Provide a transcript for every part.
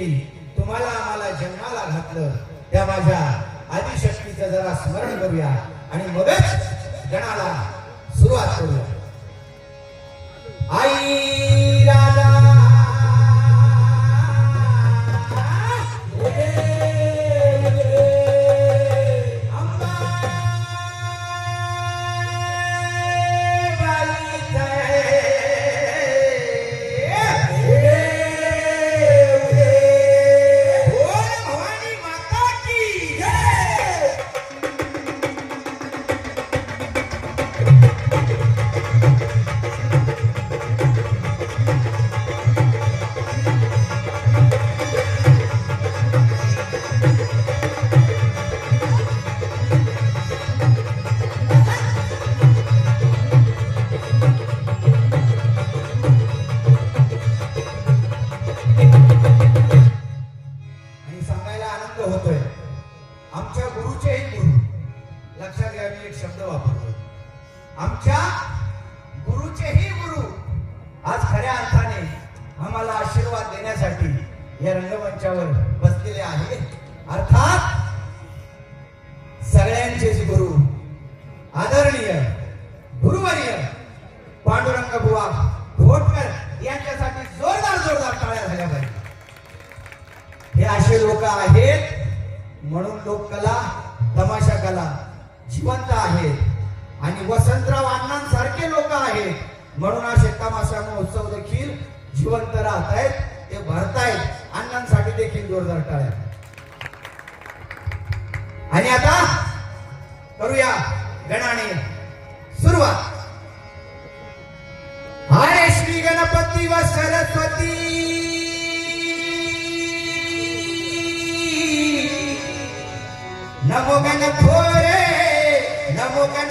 केली तुम्हाला आम्हाला जन्माला घातलं. त्या माझ्या आदिशक्तीचं जरा स्मरण करूया आणि मगच गणाला सुरुवात करूया. आई! हे असे लोक आहेत म्हणून लोककला तमाशा कला जिवंत आहेत. आणि वसंतराव अण्णांसारखे लोक आहेत म्हणून असे तमाशा महोत्सव देखील जिवंत राहत आहेत ते भरतायत अण्णांसाठी देखील जोरदार टाळ्या. आणि आता करूया गणाने सुरुवात. हरे श्री गणपती व सरस्वती! నమో గణ నమో గణ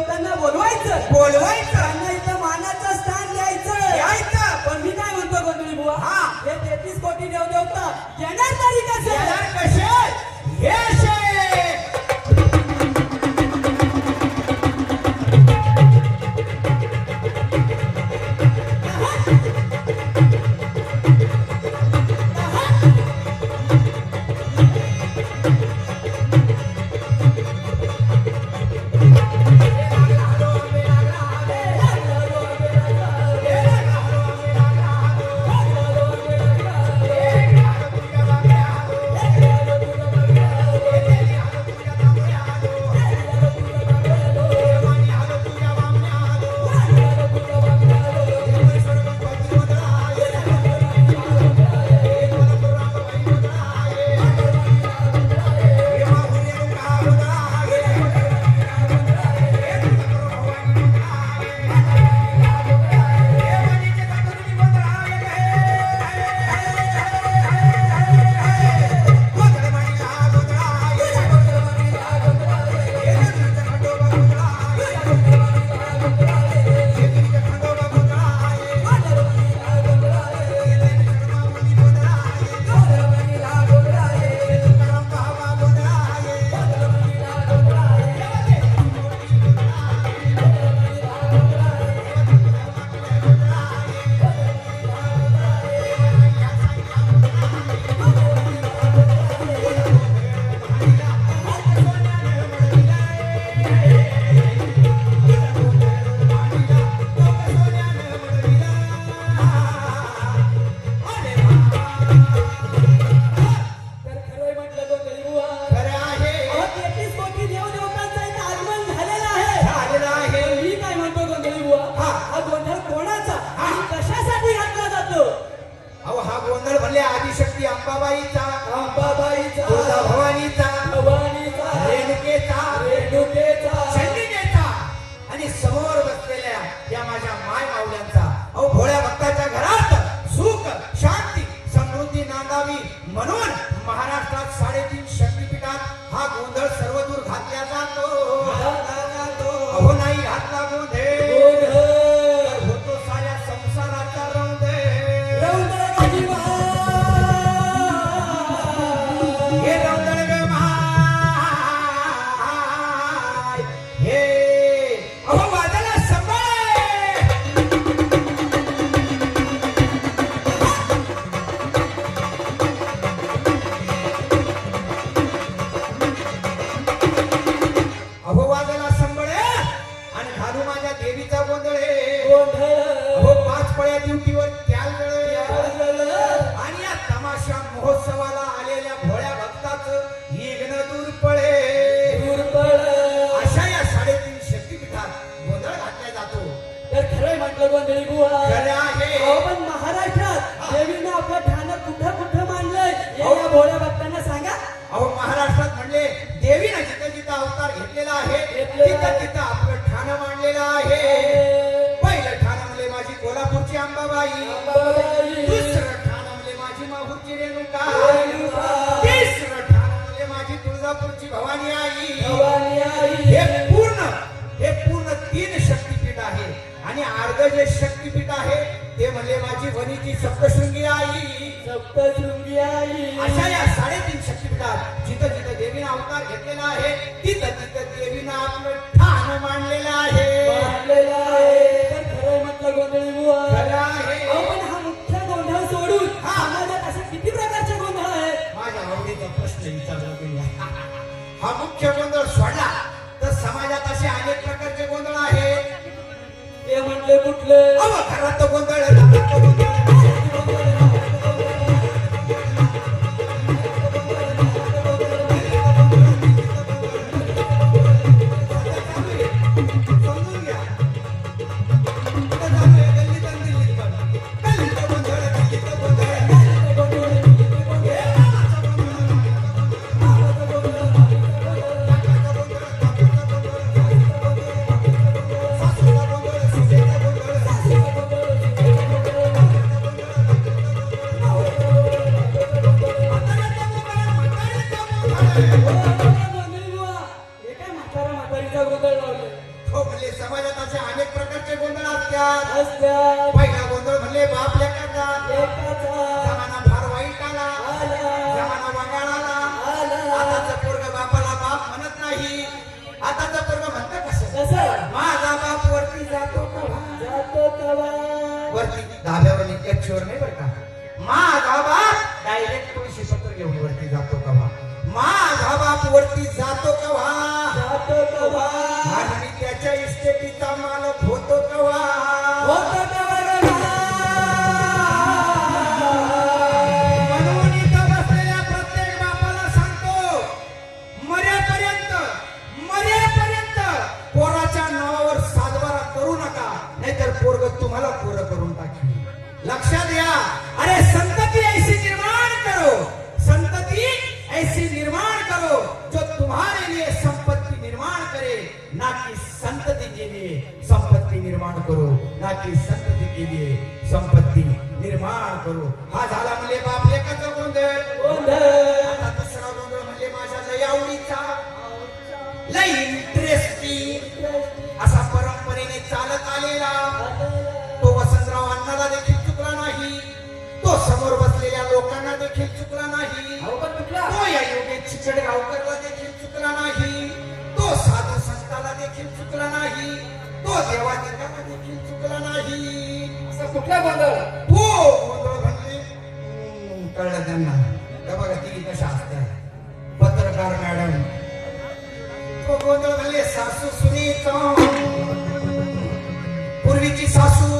देवतांना बोलवायचं. बोलवायचं. त्यांना इथं मानाचं स्थान द्यायचं. द्यायचं पण मी काय म्हणतो गोंधळी बुवा? हा. हे तेहतीस कोटी देवदेवता. येणार तरी का सांगावी म्हणून महाराष्ट्रात साडेतीन शक्तीपीठात हा गोंधळ सर्वदूर घातल्या जातो. हो नाही घातला गोंधळ. बुवा खरं आहे. अहो, पण महाराष्ट्रात देवीनं आपलं ठाणं कुठं कुठं मांडलंय हे या भोळ्या भक्तांना सांगा. अहो महाराष्ट्रात म्हणले देवीनं जिथं जिथं अवतार घेतलेला आहे घेतलेला तिथं आहे. तिथं आपलं ठाणं मांडलेलं आहे. पहिलं ठाणं म्हणले माझी कोल्हापूरची अंबाबाई. अंबाबाई. दुसरं ठाणं म्हणले माझी माहूरची रेणुका. रेणुका. तिसरं ठाणं म्हणले माझी तुळजापूरची भवानी आई. भवानी आई. हे अर्ध जे शक्तीपीठ आहे ते म्हणले माझी वनीची सप्तशृंगी आई. सप्तशृंगी आई. अशा या साडेतीन शक्तीपीठात जिथं जिथं देवीनं अवतार घेतलेला आहे तिथं तिथं देवीनं आपलं ठाण मांडलेलं आहे. मांडलेलं आहे. तर खरंय म्हटलं गोंधळी बुवा. खरं आहे. अहो, पण हा मुख्य गोंधळ सोडून हा. समाजात असे किती प्रकारचे गोंधळ आहेत? माझ्या आवडीचा प्रश्न विचारला तुम्ही हा मुख्य गोंधळ सोडला तर समाजात असे अनेक प्रकारचे गोंधळ आहेत. ते म्हणले कुठले? अव घरात गोंधळ त्याच्या इस्टेटीचा ना कि संतति के लिए संपत्ति निर्माण करो. हा झाला म्हणजे बाप लेकाचा गोंधळ. गोंधळ. आता दुसरा गोंधळ म्हणजे माझ्या लय आवडीचा लय इंटरेस्टिंग असा परंपरेने चालत आलेला. तो वसंतराव अण्णाला देखील चुकला नाही. तो समोर बसलेल्या लोकांना देखील चुकला नाही. तो या योगेश चिचडगावकरला देखील चुकला नाही. तो साधू संताला देखील चुकला नाही. तो देवादेवाला देखील चुकला नाही. असा कुठला गोंधळ? तो गोंधळ म्हणले. कळलं त्यांना. त्या बघा ती कशा असतात पत्रकार मॅडम. तो गोंधळ म्हणले सासू सुनीचा पूर्वीची सासू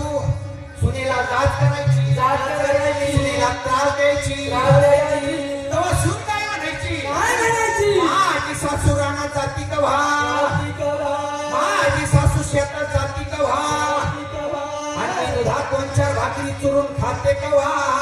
सुनेला जाच करायची. जाच करायची. सुनेला त्रास द्यायची. तेव्हा सून काय म्हणायची काय म्हणायची? माझी सासू रानात जाती कव्हा जाती कवा. माझी शेतात जाती कव्हा कवा. आणि दुधा दोन चार भाकरी चुरून खाते कव्हा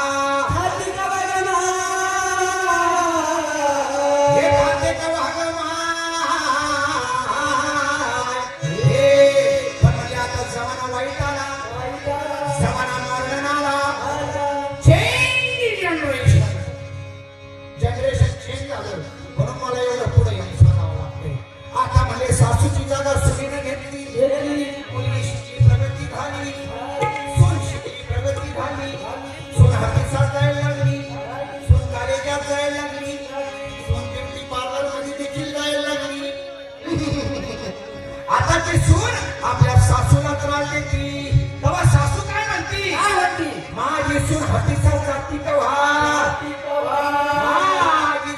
माझी सून जाती कव्हा जाती कवा. माझी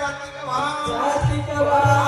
जाती जाती कवा.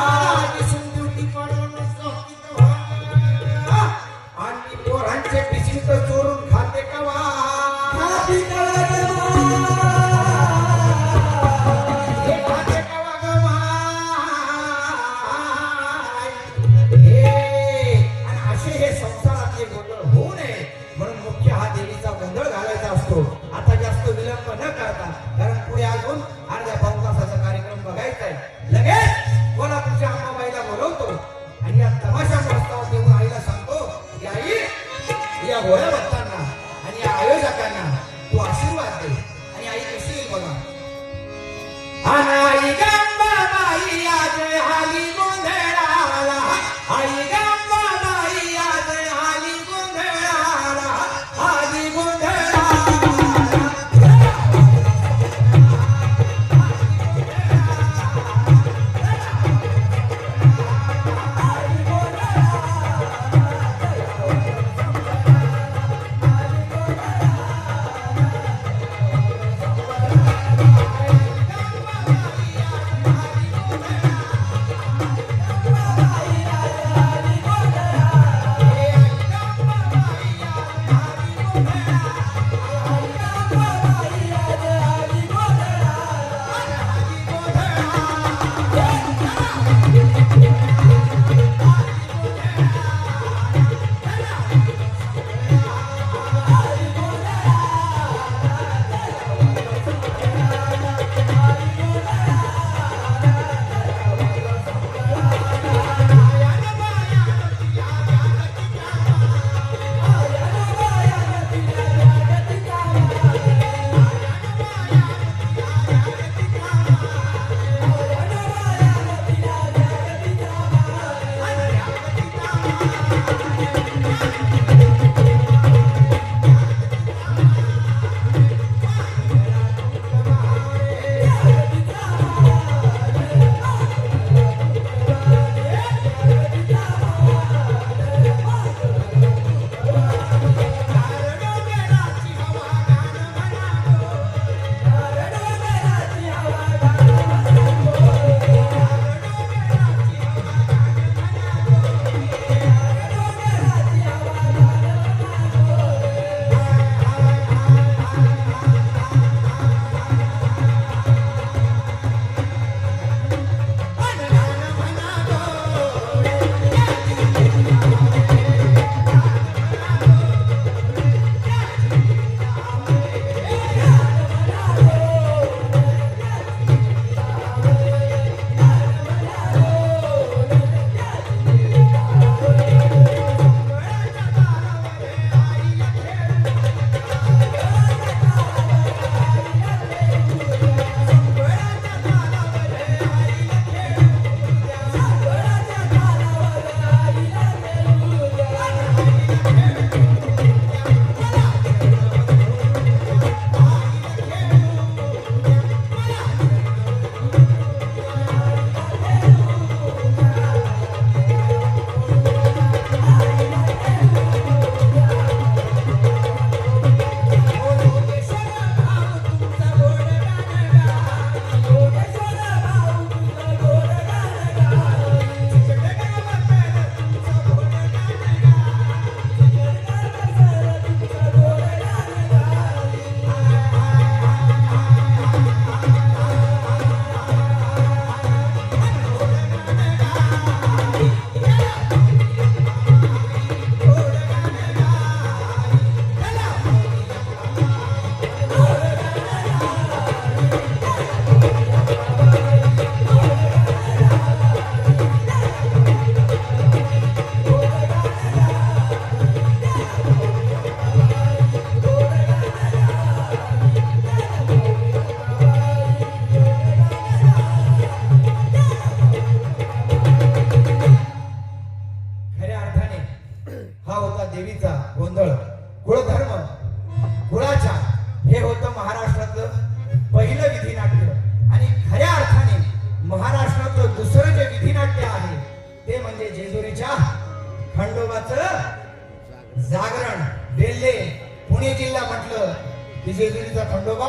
जेजुरीचा खंडोबा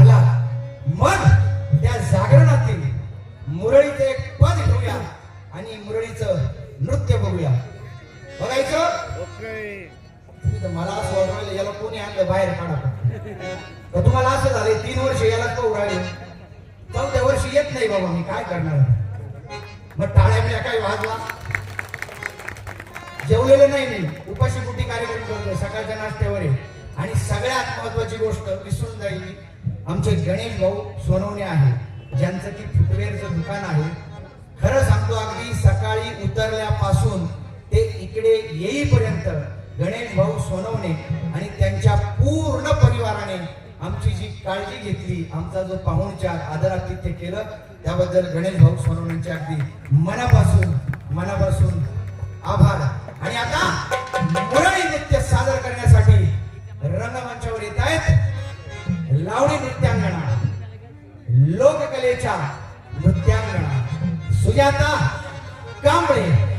आला. मग त्या जागरणातील मुरळीचं एक पद घेऊया आणि मुरळीचं नृत्य बघूया. बघायचं? मला असं वाटलं याला कोणी आणलं बाहेर काढा. तुम्हाला असं झालंय तीन वर्ष याला तो उडाले. चौथ्या वर्षी येत नाही बाबा मी काय करणार? मग टाळ्या बिळ्या काय वाजवा? जेवलेलं नाही मी. उपाशी पोटी कार्यक्रम करतोय? सकाळच्या नाश्त्यावर आहे. आणि सगळ्यात महत्वाची गोष्ट विसरून जाईल आमचे गणेश भाऊ सोनवणे आहे ज्यांचं की फुटवेअरचं दुकान आहे. खरं सांगतो अगदी सकाळी उतरल्यापासून ते इकडे येईपर्यंत गणेश भाऊ सोनवणे आणि त्यांच्या पूर्ण परिवाराने आमची जी काळजी घेतली आमचा जो पाहुणचार आदरातिथ्य केलं त्याबद्दल गणेश भाऊ सोनवणेंचे अगदी मनापासून मनापासून आभार. आणि आता मुरळी नृत्य सादर करण्यासाठी रंगमंचावर येत आहेत. लावणी नृत्यांगणा लोककलेच्या नृत्यांगणा. सुजाता कांबळे.